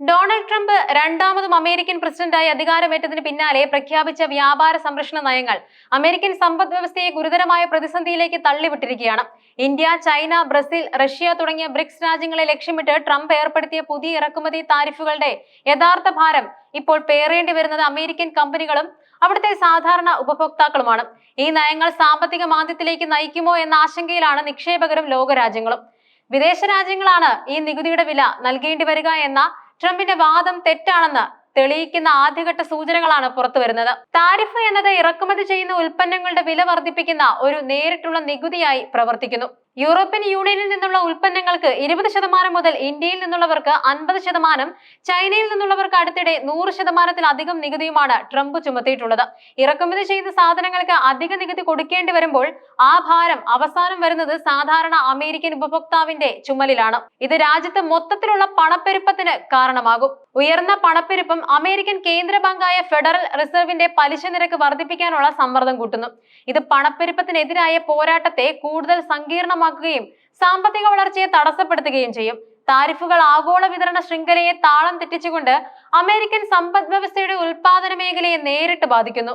Donald Trump രണ്ടാമതും American പ്രസിഡന്റായി അധികാരമേറ്റതിന് പിന്നാലെ പ്രഖ്യാപിച്ച വ്യാപാര സംരക്ഷണ നയങ്ങൾ അമേരിക്കൻ സമ്പദ് വ്യവസ്ഥയെ ഗുരുതരമായ പ്രതിസന്ധിയിലേക്ക് തള്ളിവിട്ടിരിക്കുകയാണ്. ഇന്ത്യ ചൈന ബ്രസീൽ റഷ്യ തുടങ്ങിയ ബ്രിക്സ് രാജ്യങ്ങളെ ലക്ഷ്യമിട്ട് ട്രംപ് ഏർപ്പെടുത്തിയ പുതിയ ഇറക്കുമതി താരിഫുകളുടെ യഥാർത്ഥ ഭാരം ഇപ്പോൾ പേറേണ്ടി വരുന്നത് അമേരിക്കൻ കമ്പനികളും അവിടുത്തെ സാധാരണ ഉപഭോക്താക്കളുമാണ്. ഈ നയങ്ങൾ സാമ്പത്തിക മാന്ദ്യത്തിലേക്ക് നയിക്കുമോ എന്ന ആശങ്കയിലാണ് നിക്ഷേപകരും ലോകരാജ്യങ്ങളും. വിദേശ രാജ്യങ്ങളാണ് ഈ നികുതിയുടെ വില നൽകേണ്ടി വരിക എന്ന ട്രംപിന്റെ വാദം തെറ്റാണെന്ന് തെളിയിക്കുന്ന ആദ്യഘട്ട സൂചനകളാണ് പുറത്തു വരുന്നത്. താരിഫ് എന്നത് ഇറക്കുമതി ചെയ്യുന്ന ഉൽപ്പന്നങ്ങളുടെ വില വർദ്ധിപ്പിക്കുന്ന ഒരു നേരിട്ടുള്ള നികുതിയായി പ്രവർത്തിക്കുന്നു. യൂറോപ്യൻ യൂണിയനിൽ നിന്നുള്ള ഉൽപ്പന്നങ്ങൾക്ക് ഇരുപത് ശതമാനം മുതൽ ഇന്ത്യയിൽ നിന്നുള്ളവർക്ക് അൻപത് ശതമാനം ചൈനയിൽ നിന്നുള്ളവർക്ക് അടുത്തിടെ നൂറ് ശതമാനത്തിലധികം നികുതിയുമാണ് ട്രംപ് ചുമത്തിയിട്ടുള്ളത്. ഇറക്കുമതി ചെയ്ത സാധനങ്ങൾക്ക് അധിക നികുതി കൊടുക്കേണ്ടി വരുമ്പോൾ ആ ഭാരം അവസാനം വരുന്നത് സാധാരണ അമേരിക്കൻ ഉപഭോക്താവിന്റെ ചുമലിലാണ്. ഇത് രാജ്യത്ത് മൊത്തത്തിലുള്ള പണപ്പെരുപ്പത്തിന് കാരണമാകും. ഉയർന്ന പണപ്പെരുപ്പം അമേരിക്കൻ കേന്ദ്ര ബാങ്കായ ഫെഡറൽ റിസർവിന്റെ പലിശ നിരക്ക് വർദ്ധിപ്പിക്കാനുള്ള സമ്മർദ്ദം കൂട്ടുന്നു. ഇത് പണപ്പെരുപ്പത്തിനെതിരായ പോരാട്ടത്തെ കൂടുതൽ സങ്കീർണമാക്കുകയും സാമ്പത്തിക വളർച്ചയെ തടസ്സപ്പെടുത്തുകയും ചെയ്യും. താരിഫുകൾ ആഗോള വിതരണ ശൃംഖലയെ താളം തെറ്റിച്ചുകൊണ്ട് അമേരിക്കൻ സമ്പദ് വ്യവസ്ഥയുടെ ഉൽപാദന മേഖലയെ നേരിട്ട് ബാധിക്കുന്നു.